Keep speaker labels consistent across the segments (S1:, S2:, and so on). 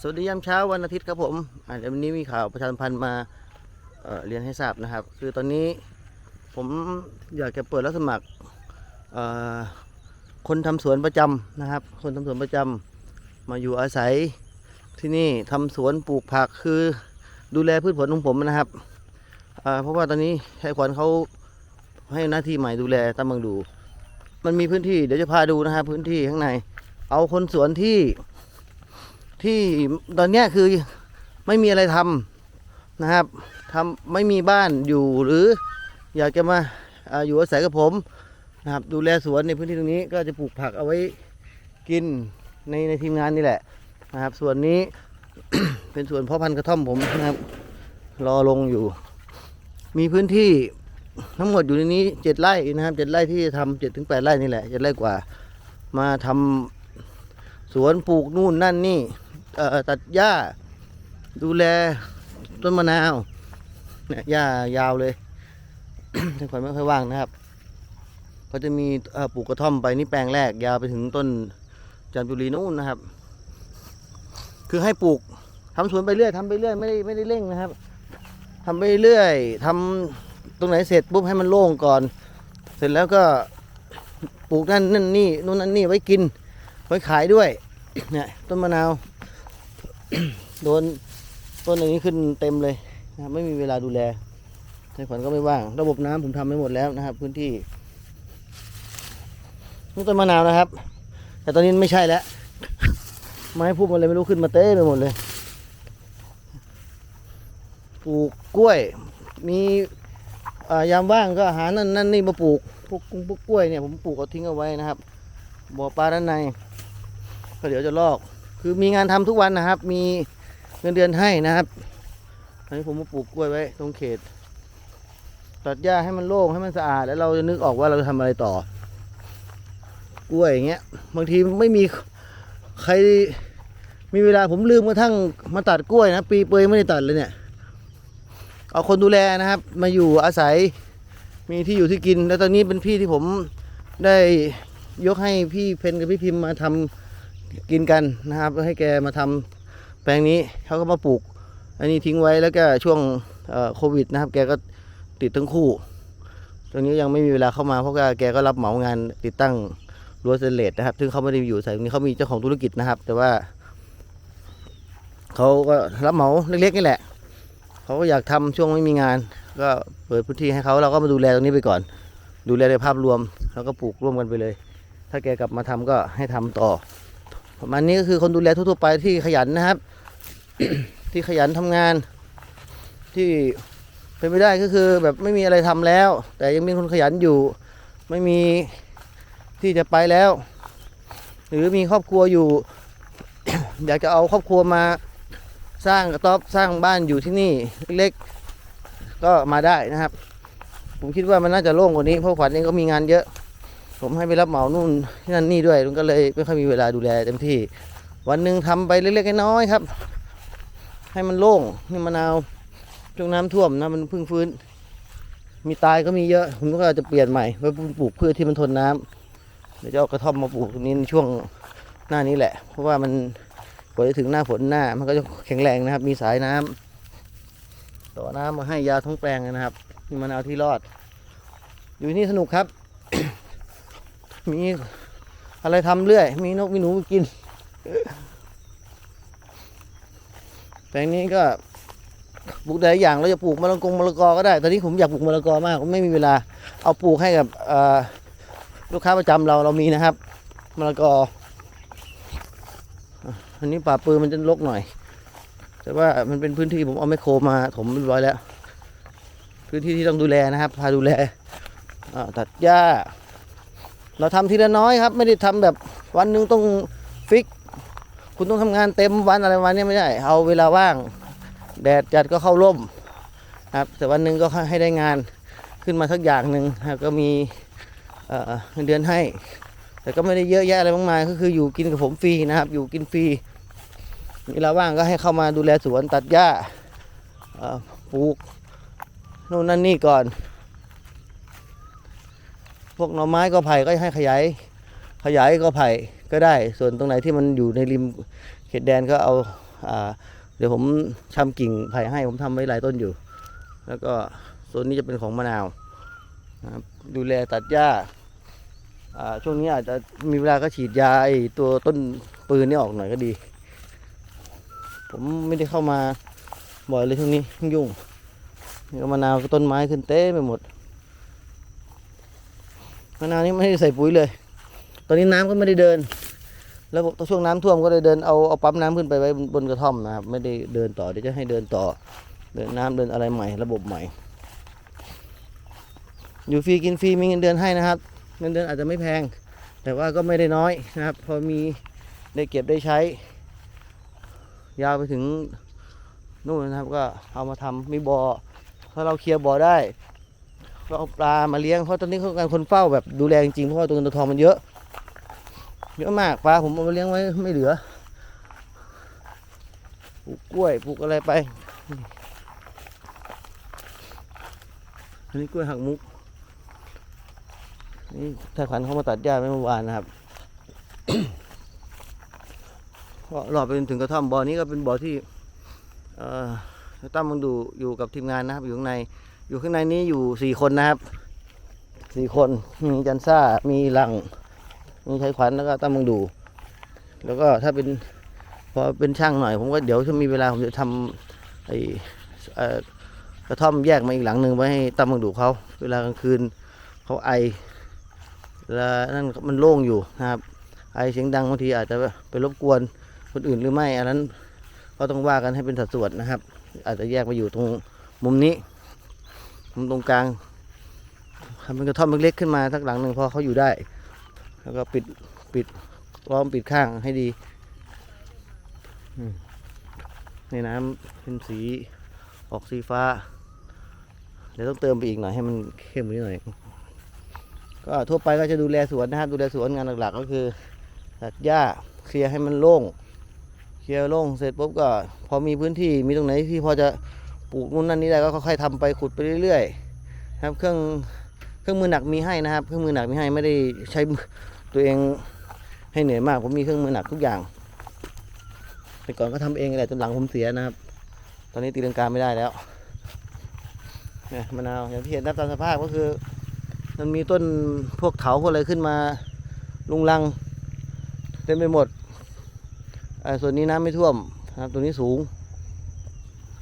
S1: สวัสดียามเช้าวันอาทิตย์ครับผมอ่าเดี๋ยววันนี้มีข่าวประชาสัมพันธ์มาเเรียนให้ทราบนะครับ คือตอนนี้ผมอยากจะเปิดรับสมัครคนทำสวนประจำนะครับ คนทำสวนประจำมาอยู่อาศัยที่นี่ทำสวนปลูกผักคือดูแลพืชผลของผมนะครับเพราะว่าตอนนี้ชายขวัญเขาให้หน้าที่ใหม่ดูแลตามเมืองดู มันมีพื้นที่เดี๋ยวจะพาดูนะครับพื้นที่ข้างใน เอาคนสวนที่ ที่ตอนเนี้ยคือไม่มีอะไรทำนะครับทำไม่มีบ้านอยู่หรืออยากจะมาอยู่อาศัยกับผมนะครับดูแลสวนในพื้นที่ตรงนี้ก็จะปลูกผักเอาไว้กินในในทีมงานนี่แหละนะครับส่วนนี้ เป็นส่วนเพาะพันธุ์กระท่อมผมนะครับรอลงอยู่ มีพื้นที่ทั้งหมดอยู่ในนี้เจ็ดไร่นะครับเจ็ดไร่ที่จะทำเจ็ดถึงแปดไร่นี่แหละเจ็ดไร่กว่า มาทำสวนปลูกนู่นนั่นนี่ ตัดหญ้า ดูแลต้นมะนาวเนี่ยหญ้ายาวเลยท่านขวัญไม่ค่อยว่างนะครับก็จะมีปลูกกระท่อมไปนี่แปลงแรก ยาวไปถึงต้นจันทบุรีนู่นนะครับ คือให้ปลูกทำสวนไปเรื่อยทำไปเรื่อยไม่ได้ไม่ได้เร่งนะครับทำไปเรื่อยทำตรงไหนเสร็จปุ๊บให้มันโล่งก่อน เสร็จแล้วก็ปลูกนั่นนั่นนี่นู่นนั่นนี่ไว้กิน ไว้ขายด้วยเนี่ยต้นมะนาว โดนต้นอย่างนี้ขึ้นเต็มเลยนะครับไม่มีเวลาดูแลในขวัญก็ไม่ว่าง ระบบน้ำผมทำไปหมดแล้วนะครับ พื้นที่นี่ต้นมะนาวนะครับ แต่ตอนนี้ไม่ใช่แล้วไม้พุ่มอะไรไม่รู้ขึ้นมาเต้ไปหมดเลยปลูกกล้วย มียามว่างก็หานั่นนั่นนี่มาปลูกพวกกุ้งพวกกล้วยเนี่ยผมปลูกเอาทิ้งเอาไว้นะครับบ่อปลาด้านในก็เดี๋ยวจะลอก คือมีงานทำทุกวันนะครับ มีเงินเดือนให้นะครับอันนี้ผมมาปลูกกล้วยไว้ตรงเขต ตัดหญ้าให้มันโล่งให้มันสะอาด แล้วเราจะนึกออกว่าเราจะทำอะไรต่อ กล้วยอย่างเงี้ย บางทีไม่มีใครมีเวลาผมลืมกระทั่งมาตัดกล้วยนะ ปีเปยไม่ได้ตัดเลยเนี่ย เอาคนดูแลนะครับ มาอยู่อาศัยมีที่อยู่ที่กิน แล้วตอนนี้เป็นพี่ที่ผมได้ยกให้พี่เพนกับพี่พิมพ์มาทำ กินกันนะครับให้แกมาทำแปลงนี้เขาก็มาปลูก อันนี้ทิ้งไว้แล้วก็ช่วงโควิดนะครับ แกก็ติดทั้งคู่ ตรงนี้ยังไม่มีเวลาเข้ามาเพราะว่าแกก็รับเหมางานติดตั้งรั้วเตนเลสนะครับ ซึ่งเขาไม่ได้อยู่ใส่ตรงนี้เขามีเจ้าของธุรกิจนะครับ แต่ว่าเขาก็รับเหมาเล็กๆนี่แหละเขาก็อยากทำช่วงไม่มีงาน ก็เปิดพื้นที่ให้เขาเราก็มาดูแลตรงนี้ไปก่อน ดูแลในภาพรวมแล้วก็ปลูกร่วมกันไปเลย ถ้าแกกลับมาทำก็ให้ทำต่อ ประมาณนี้ก็คือคนดูแลทั่วๆไปที่ขยันนะครับ ที่ขยันทำงาน ที่เป็นไม่ได้ก็คือแบบไม่มีอะไรทำแล้ว แต่ยังมีคนขยันอยู่ ไม่มีที่จะไปแล้ว หรือมีครอบครัวอยู่ อยากจะเอาครอบครัวมาสร้างกระต๊อบสร้างบ้านอยู่ที่นี่เล็กๆก็มาได้นะครับ ผมคิดว่ามันน่าจะโล่งกว่านี้เพราะขวัญเองก็มีงานเยอะ ผมให้ไปรับเหมานู่นนั่นนี่ด้วยมันก็เลยไม่ค่อยมีเวลาดูแลเต็มที่ วันหนึ่งทำไปเล็กๆน้อยๆครับ ให้มันโล่งนี่มะนาวช่วงน้ำท่วมนะมันพิ่งฟื้น มีตายก็มีเยอะ ผมก็จะเปลี่ยนใหม่ไว้ปลูกพืชที่มันทนน้ำเดี๋ยวจะเอากระท่อมมาปลูกตรงนี้ในช่วงหน้านี้แหละ เพราะว่ามันกว่าจะถึงหน้าฝนหน้า มันก็จะแข็งแรงนะครับ มีสายน้ำต่อน้ำมาให้ยาทั้งแปลงนะครับนี่มะนาวที่รอด อยู่นี่สนุกครับ มีอะไรทำเรื่อย มีนกมีหนูกิน แปลงนี้ก็ปลูกได้หลายอย่างเราจะปลูกมะละกงมะละกอก็ได้ ตอนนี้ผมอยากปลูกมะละกอมากผมไม่มีเวลา เอาปลูกให้กับลูกค้าประจำเราเรามีนะครับมะละกอ อันนี้ป่าปืนมันจะรกหน่อย แต่ว่ามันเป็นพื้นที่ผมเอาไมโครมาถมเรียบร้อยแล้ว พื้นที่ที่ต้องดูแลนะครับ พาดูแลตัดหญ้า เราทำทีละน้อยครับ ไม่ได้ทำแบบวันหนึ่งต้องฟิก คุณต้องทำงานเต็มวันอะไรวันนี้ไม่ได้เอาเวลาว่าง แดดจัดก็เข้าร่มครับแต่วันหนึ่งก็ให้ได้งานขึ้นมาสักอย่างหนึ่งก็มีเงินเดือนให้ แต่ก็ไม่ได้เยอะแยะอะไรมากมายก็คืออยู่กินกับผมฟรีนะครับ อยู่กินฟรีเวลาว่างก็ให้เข้ามาดูแลสวนตัดหญ้าปลูกนู่นนั่นนี่ก่อน พวกหน่อไม้ก็ไผ่ก็ให้ขยายขยายก็ไผ่ก็ได้ ส่วนตรงไหนที่มันอยู่ในริมเขตแดนก็เอาอ่าเดี๋ยวผมชำกิ่งไผ่ให้ผมทำไว้หลายต้นอยู่ แล้วก็โซนนี้จะเป็นของมะนาวนะครับดูแลตัดหญ้าอ่าช่วงนี้อาจจะมีเวลาก็ฉีดยาไอตัวต้นปืนนี่ออกหน่อยก็ดี ผมไม่ได้เข้ามาบ่อยเลยช่วงนี้ยุ่งนี่ก็มะนาวก็ต้นไม้ขึ้นเต้ไปหมด มะนาวนี่ไม่ได้ใส่ปุ๋ยเลย ตอนนี้น้ำก็ไม่ได้เดิน แล้วตอนช่วงน้ำท่วมก็เลยเดินเอาเอาปั๊มน้ำขึ้นไปไว้บนกระท่อมนะครับ ไม่ได้เดินต่อเดี๋ยวจะให้เดินต่อ เดินน้ำเดินอะไรใหม่ ระบบใหม่ อยู่ฟรีกินฟรีมีเงินเดือนให้นะครับ เงินเดือนอาจจะไม่แพง แต่ว่าก็ไม่ได้น้อยนะครับ พอมีได้เก็บได้ใช้ ยาวไปถึงนู่นนะครับก็เอามาทำมีบ่อถ้าเราเคลียร์บ่อได้ ก็เอาปลามาเลี้ยงเพราะตอนนี้เขาการคนเฝ้าแบบดูแลจริงๆเพราะว่าตัวเงินตัวทองมันเยอะเยอะมากปลาผมเอามาเลี้ยงไว้ไม่เหลือปลูกกล้วยปลูกอะไรไปอันนี้กล้วยหักมุกนี่ถ้าขันเขามาตัดหญ้าเมื่อวานนะครับก็รอไปจนถึงกระท่อมบ่อนี้ก็เป็นบ่อที่เอ่อตั้มมึงดูอยู่กับทีมงานนะครับอยู่ข้างใน อยู่ข้างในนี้อยู่สี่คนนะครับสี่คนมีจันซ่ามีหลัง มีชัยขวัญแล้วก็ตั้มมึงดู แล้วก็ถ้าเป็นพอเป็นช่างหน่อย ผมก็เดี๋ยวถ้ามีเวลาผมจะทำไอ้กระท่อมแยกมาอีกหลังหนึ่งไว้ให้ตั้มมึงดูเขาเวลากลางคืนเขาไอเวลานั่นมันโล่งอยู่นะครับ ไอเสียงดังบางทีอาจจะไปรบกวนคนอื่นหรือไม่ อันนั้นก็ต้องว่ากันให้เป็นสัดส่วนนะครับ อาจจะแยกมาอยู่ตรงมุมนี้ ตรงกลางทำเป็นกระท่อมเล็กๆขึ้นมาสักหลังหนึ่งพอเขาอยู่ได้ แล้วก็ปิดปิดล้อมปิดข้างให้ดีในน้ำเป็นสีออกสีฟ้าเดี๋ยวต้องเติมไปอีกหน่อยให้มันเข้มนี้หน่อย ก็ทั่วไปก็จะดูแลสวนนะครับดูแลสวนงานหลักๆ ก็คือตัดหญ้าเคลียร์ให้มันโล่ง เคลียร์โล่งเสร็จปุ๊บก็ พอมีพื้นที่มีตรงไหนที่พอจะ ปลูกนู่นนั่นนี่ได้ก็ค่อยๆทำไปขุดไปเรื่อยๆครับเครื่องเครื่องมือหนักมีให้นะครับ เครื่องมือหนักมีให้ไม่ได้ใช้ตัวเองให้เหนื่อยมากผมมีเครื่องมือหนักทุกอย่างแต่ก่อนก็ทำเองแหละจนหลังผมเสียนะครับ ตอนนี้ตีลังกาไม่ได้แล้วเนี่ยมะนาวอย่างที่เห็นนะตามสภาพก็คือ มันมีต้นพวกเถาพวกอะไรขึ้นมาลุงลังเต็มไปหมดส่วนนี้น้ำไม่ท่วมนะครับตัวนี้สูง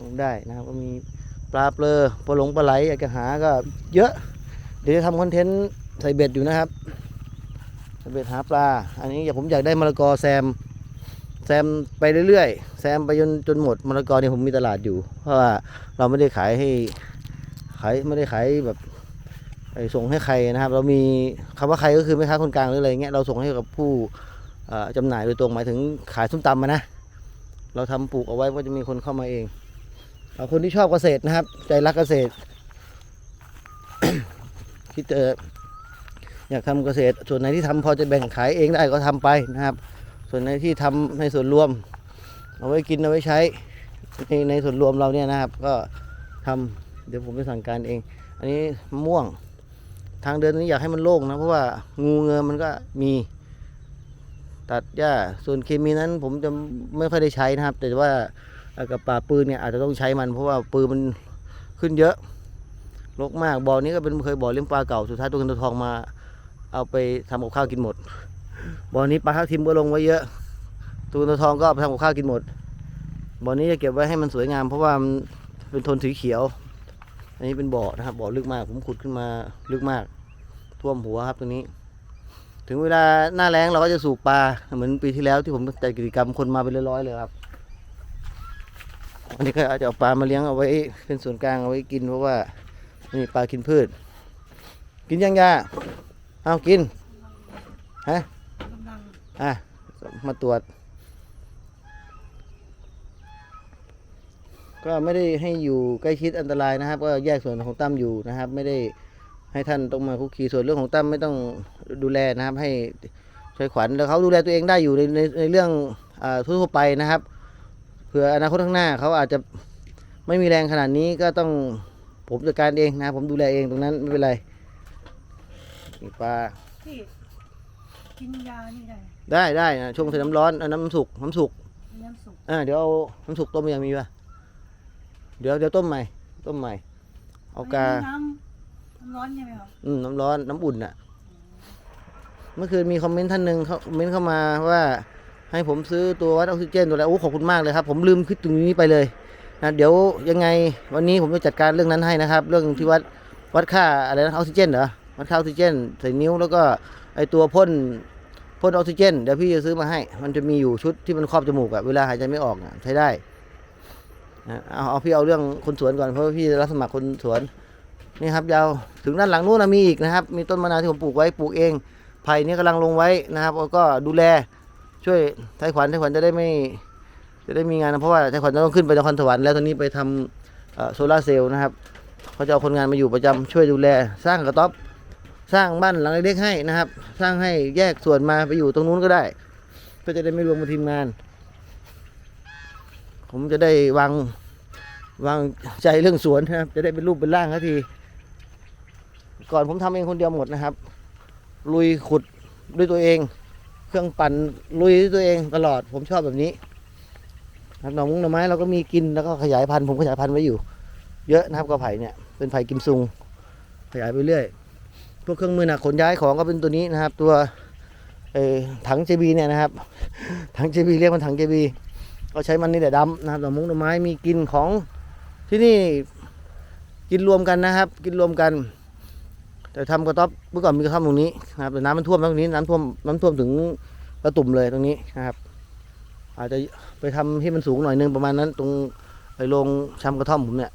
S1: ลงได้นะครับก็มีปลาเปลือปลาหลงปลาไหลอยากจะหาก็เยอะ เดี๋ยวจะทำคอนเทนต์ใส่เบ็ดอยู่นะครับใส่เบ็ดหาปลา อันนี้อยากผมอยากได้มะละกอแซม แซมไปเรื่อยๆ แซมไปจนจนหมดมะละกอเนี่ยผมมีตลาดอยู่ เพราะว่าเราไม่ได้ขายให้ขายไม่ได้ขายแบบส่งให้ใครนะครับ เรามีคำว่าใครก็คือแม่ค้าคนกลางหรืออะไรเงี้ยเราส่งให้กับผู้เอ่อจำหน่ายโดยตรงหมายถึงขายส้มตำมานะ เราทำปลูกเอาไว้ก็จะมีคนเข้ามาเอง คนที่ชอบเกษตรนะครับ ใจรักเกษตร คิดเอออยากทำเกษตร ส่วนไหนที่ทำพอจะแบ่งขายเองได้ก็ทำไปนะครับ ส่วนไหนที่ทำในส่วนรวม เอาไว้กินเอาไว้ใช้ในในส่วนรวมเราเนี่ยนะครับ ก็ทำเดี๋ยวผมไปสั่งการเอง อันนี้ม่วง ทางเดินนี้อยากให้มันโล่งนะ เพราะว่างูเงือมันก็มีตัดหญ้าส่วนเคมีนั้นผมจะไม่ค่อยได้ใช้นะครับ แต่ว่า กับป่าปืนเนี่ยอาจจะต้องใช้มันเพราะว่าปืนมันขึ้นเยอะรกมากบ่อนี้ก็เป็นเคยบ่อเลี้ยงปลาเก่าสุดท้ายตัวเงินตัวทองมาเอาไปทำกับข้าวกินหมดบ่อนี้ปลาทับทิมก็ลงไว้เยอะ ตัวเงินตัวทองก็เอาไปทำกับข้าวกินหมดบ่อนี้จะเก็บไว้ให้มันสวยงาม เพราะว่ามันเป็นโทนสีเขียว อันนี้เป็นบ่อนะครับบ่อลึกมากผมขุดขึ้นมาลึกมาก ท่วมหัวครับตรงนี้ ถึงเวลาหน้าแล้งเราก็จะสูบปลาเหมือนปีที่แล้วที่ผมจัดกิจกรรมคนมาเป็นร้อยๆเลยครับ วันนี้ก็อาจจะเอาปลามาเลี้ยงเอาไว้เป็นส่วนกลางเอาไว้กินเพราะว่ามีปลากินพืช กินยังยาเอากินฮะอะมาตรวจ ก็ไม่ได้ให้อยู่ใกล้ชิดอันตรายนะครับ ก็แยกส่วนของตั้มอยู่นะครับ ไม่ได้ให้ท่านต้องมาคุกคีส่วนเรื่องของตั้มไม่ต้องดูแลนะครับ ให้ใช่วยขวัญแล้วเขาดูแลตัวเองได้อยู่ในในในเรื่องอทั่วไปนะครับ เผื่ออนาคตข้างหน้าเขาอาจจะไม่มีแรงขนาดนี้ก็ต้องผมจัดการเองนะครับผมดูแลเองตรงนั้นไม่เป็นไรนี่ปลา
S2: ที่กินยานี่ได้
S1: ได้ได้นะช่วงใส่น้ำร้อนเอาน้ำสุกน้ำสุก
S2: น้ำสุก
S1: อ่าเดี๋ยวเอาน้ำสุกต้มยังมีปะเดี๋ยวเดี๋ยวต้มใหม่ ต้มใหม่ เอากา
S2: น้ำน้ำร้อนใช่ไหมครับ
S1: อืมน้ำร้อนน้ำอุ่นน่ะ เมื่อคืนมีคอมเมนต์ท่านหนึ่งเขาคอมเมนต์เข้ามาว่า ให้ผมซื้อตัววัดออกซิเจนตัวอะไรโอ้ขอบคุณมากเลยครับ ผมลืมคิดตรงนี้ไปเลยนะเดี๋ยวยังไงวันนี้ผมจะจัดการเรื่องนั้นให้นะครับ เรื่องที่วัดวัดค่าอะไรนะออกซิเจนเหรอวัดค่าออกซิเจนใส่นิ้วแล้วก็ไอตัวพ่นพ่นออกซิเจนเดี๋ยวพี่จะซื้อมาให้ มันจะมีอยู่ชุดที่มันครอบจมูกอะเวลาหายใจไม่ออกอะใช้ได้นะเอาเอาพี่เอาเรื่องคนสวนก่อนเพราะว่าพี่รับสมัครคนสวนนี่ครับยาวถึงด้านหลังนู้นนะมีอีกนะครับ มีต้นมะนาวที่ผมปลูกไว้ปลูกเองไผ่นี่กำลังลงไว้นะครับแล้วก็ดูแล ช่วยไทยขวัญไทยขวัญจะได้ไม่จะได้มีงานนะเพราะว่าไทยขวัญจะต้องขึ้นไปนครสวรรค์แล้วตอนนี้ไปทำโซลาร์เซลล์นะครับเขาจะเอาคนงานมาอยู่ประจำช่วยดูแล สร้างกระต๊อบสร้างบ้านหลังเล็กๆให้นะครับ สร้างให้แยกส่วนมาไปอยู่ตรงนู้นก็ได้ก็จะได้ไม่รวมกับทีมงาน ผมจะได้วางวางใจเรื่องสวนนะครับ จะได้เป็นรูปเป็นร่างสักที ก่อนผมทำเองคนเดียวหมดนะครับ ลุยขุดด้วยตัวเอง เครื่องปั่นลุยด้วยตัวเองตลอด ผมชอบแบบนี้นะครับหน่อมุ้งหน่อไม้เราก็มีกินแล้วก็ขยายพันธุ์ผมขยายพันธุ์ไว้อยู่ เยอะนะครับกระไผ่เนี่ยเป็นไผ่กิมซุง ขยายไปเรื่อย พวกเครื่องมือหนักขนย้ายของก็เป็นตัวนี้นะครับ ตัวถัง JB เนี่ยนะครับ ถัง JB เรียกมันถัง JB ก็ใช้มันนี่แหละดำนะครับหน่อมุ้งหน่อไม้มีกินของที่นี่กินรวมกันนะครับ กินรวมกัน แต่ทำกระต๊อบเมื่อก่อนมีกระท่อมตรงนี้นะครับแต่น้ำมันท่วมตรงนี้น้ำท่วมน้ำท่วมถึงกระตุ่มเลยตรงนี้นะครับ อาจจะไปทำให้มันสูงหน่อยนึงประมาณนั้น ตรงไอ้โรงชำกระท่อมผมเนี่ย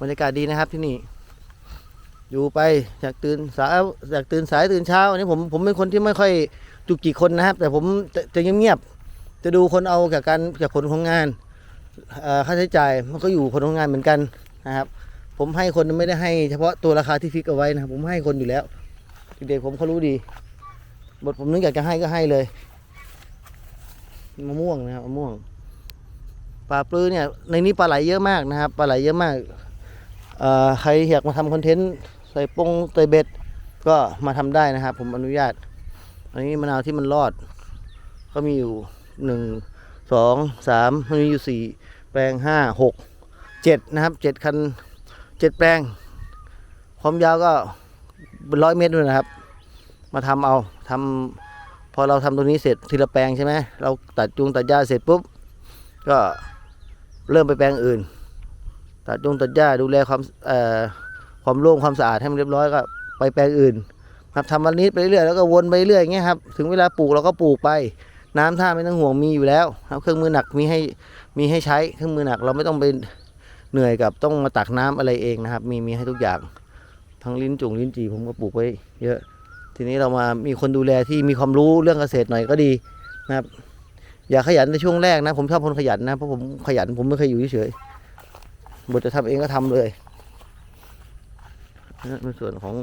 S1: บรรยากาศดีนะครับที่นี่ อยู่ไปอยากตื่นสายอยากตื่นสายตื่นเช้าอันนี้ผมผมเป็นคนที่ไม่ค่อยจุกจิกคนนะครับ แต่ผมจะจะเงียบๆจะดูคนเอาจากการจากผลของงานเอ่อค่าใช้จ่ายมันก็อยู่ผลของงานเหมือนกันนะครับ ผมให้คนไม่ได้ให้เฉพาะตัวราคาที่ฟิกเอาไว้นะครับผมให้คนอยู่แล้วเด็กๆผมเขารู้ดี บทผมนึกอยากจะให้ก็ให้เลยมะม่วงนะครับมะม่วงปลาปลื้อเนี่ยในนี้ปลาไหลเยอะมากนะครับปลาไหลเยอะมากใครอยากมาทำคอนเทนต์ใส่ปงใส่เบ็ดก็มาทำได้นะครับ ผมอนุญาต อันนี้มะนาวที่มันรอด ก็มีอยู่หนึ่งสองสามมันมีอยู่สี่แปลงห้าหกเจ็ดนะครับเจ็ดคัน เจ็ดแปลง ความยาวก็เป็นร้อยเมตรด้วยนะครับ มาทำเอาทำพอเราทำตรงนี้เสร็จทีละแปลงใช่ไหมเราตัดจุงตัดหญ้าเสร็จปุ๊บก็เริ่มไปแปลงอื่น ตัดจุงตัดหญ้าดูแลความความโล่งความสะอาดให้มันเรียบร้อยก็ไปแปลงอื่นครับทำวันนี้ไปเรื่อยแล้วก็วนไปเรื่อยอย่างเงี้ยครับถึงเวลาปลูกเราก็ปลูกไป น้ำท่าไม่ต้องห่วงมีอยู่แล้ว ครับเครื่องมือหนักมีให้มีให้ใช้เครื่องมือหนักเราไม่ต้องไป เหนื่อยกับต้องมาตักน้ำอะไรเองนะครับ มีมีให้ทุกอย่าง ทั้งลิ้นจุ่งลิ้นจี่ผมก็ปลูกไว้เยอะ ทีนี้เรามามีคนดูแลที่มีความรู้เรื่องเกษตรหน่อยก็ดีนะครับ อย่าขยันในช่วงแรกนะ ผมชอบคนขยันนะเพราะผมขยันผมไม่เคยอยู่เฉยบทจะทำเองก็ทำเลยนะในส่วนของ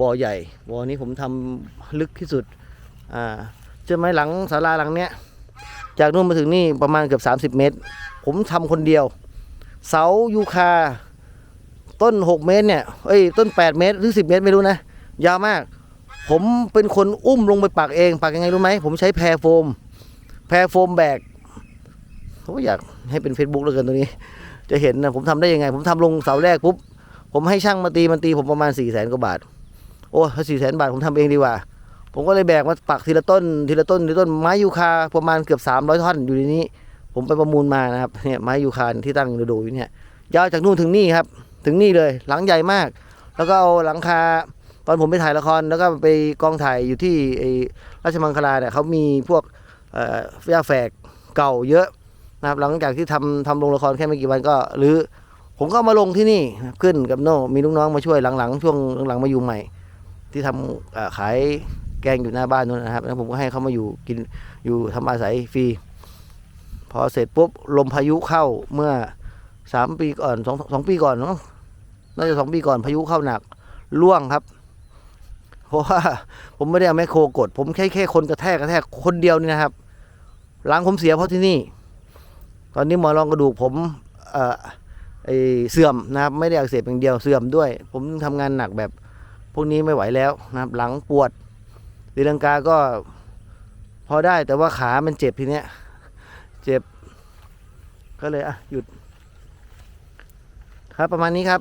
S1: บ่อใหญ่บ่อนี้ผมทำลึกที่สุดอ่าเชื่อไหมหลังศาลาหลังเนี้ยจากนู่นมาถึงนี่ประมาณเกือบ30 เมตร ผมทำคนเดียว เสายูคา ต้น 6 เมตรเนี่ยเอ้ยต้น 8 เมตรหรือ 10 เมตรไม่รู้นะ ยาวมาก ผมเป็นคนอุ้มลงไปปักเองปักยังไงรู้ไหม ผมใช้แพรโฟม แพรโฟมแบกผมอยากให้เป็น Facebook แล้วกันตัวนี้ จะเห็นนะผมทำได้ยังไง ผมทำลงเสาแรกปุ๊บผมให้ช่างมาตีมันตีผมประมาณ4ี่แสนกว่าบาท โอ้ถ้าสี่แสนบาทผมทำเองดีกว่า ผมก็เลยแบกมาปักทีละต้น ทีละต้นทีละต้นไม้ยูคาประมาณเกือบ300ท่อนอยู่ในนี้ ผมไปประมูลมานะครับเนี่ยไม้ยูคานที่ตั้งดูๆอยู่เนี่ยยาวจากนู่นถึงนี่ครับ ถึงนี่เลยหลังใหญ่มาก แล้วก็เอาหลังคาตอนผมไปถ่ายละครแล้วก็ไปกองถ่ายอยู่ที่ไอ้ราชมังคลาเนี่ยเขามีพวกเอ่อย่าแฝกเก่าเยอะนะครับหลังจากที่ทำทำลงละครแค่ไม่กี่วันก็หรือผมก็มาลงที่นี่ขึ้นกับโน่มีลูกน้องมาช่วยหลังๆช่วงหลังๆมาอยู่ใหม่ ที่ทำเอ่อขายแกงอยู่หน้าบ้านนู้นนะครับแล้วผมก็ให้เขามาอยู่กินอยู่ทำอาศัยฟรี พอเสร็จปุ๊บลมพายุเข้าเมื่อสามปีก่อนสองสองปีก่อนเนาะน่าจะสองปีก่อนพายุเข้าหนักล่วงครับ เพราะว่าผมไม่ได้เอาแมคโครกด ผมแค่แค่คนกระแทกกระแทกคนเดียวนี่นะครับหลังผมเสียเพราะที่นี่ ตอนนี้หมอรองกระดูกผมเอ่อไอเสื่อมนะครับไม่ได้อักเสบอย่างเดียวเสื่อมด้วย ผมทำงานหนักแบบ พวกนี้ไม่ไหวแล้วนะครับ หลังปวดตีลังกาก็พอได้แต่ว่าขามันเจ็บทีเนี้ย เจ็บ ก็เลยอะหยุด ครับประมาณนี้ครับ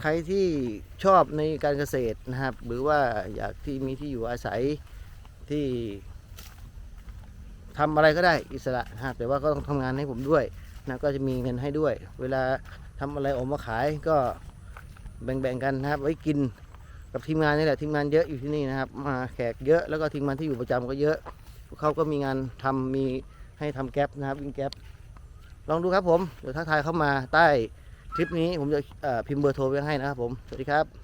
S1: ใครที่ชอบในการเกษตรนะครับ หรือว่าอยากที่มีที่อยู่อาศัยที่ทำอะไรก็ได้อิสระนะครับแต่ว่าก็ต้องทำงานให้ผมด้วยนะก็จะมีเงินให้ด้วย เวลาทำอะไรออกมาขายก็แบ่งๆกันนะครับ ไว้กินกับทีมงานนี่แหละทีมงานเยอะอยู่ที่นี่นะครับ มาแขกเยอะแล้วก็ทีมงานที่อยู่ประจำก็เยอะ เขาก็มีงานทำมีให้ทำแก๊ปนะครับวิ่งแก๊ปลองดูครับผมเดี๋ยวทักทายเข้ามาใต้คลิปนี้ผมจะพิมพ์เบอร์โทรไว้ให้นะครับผมสวัสดีครับ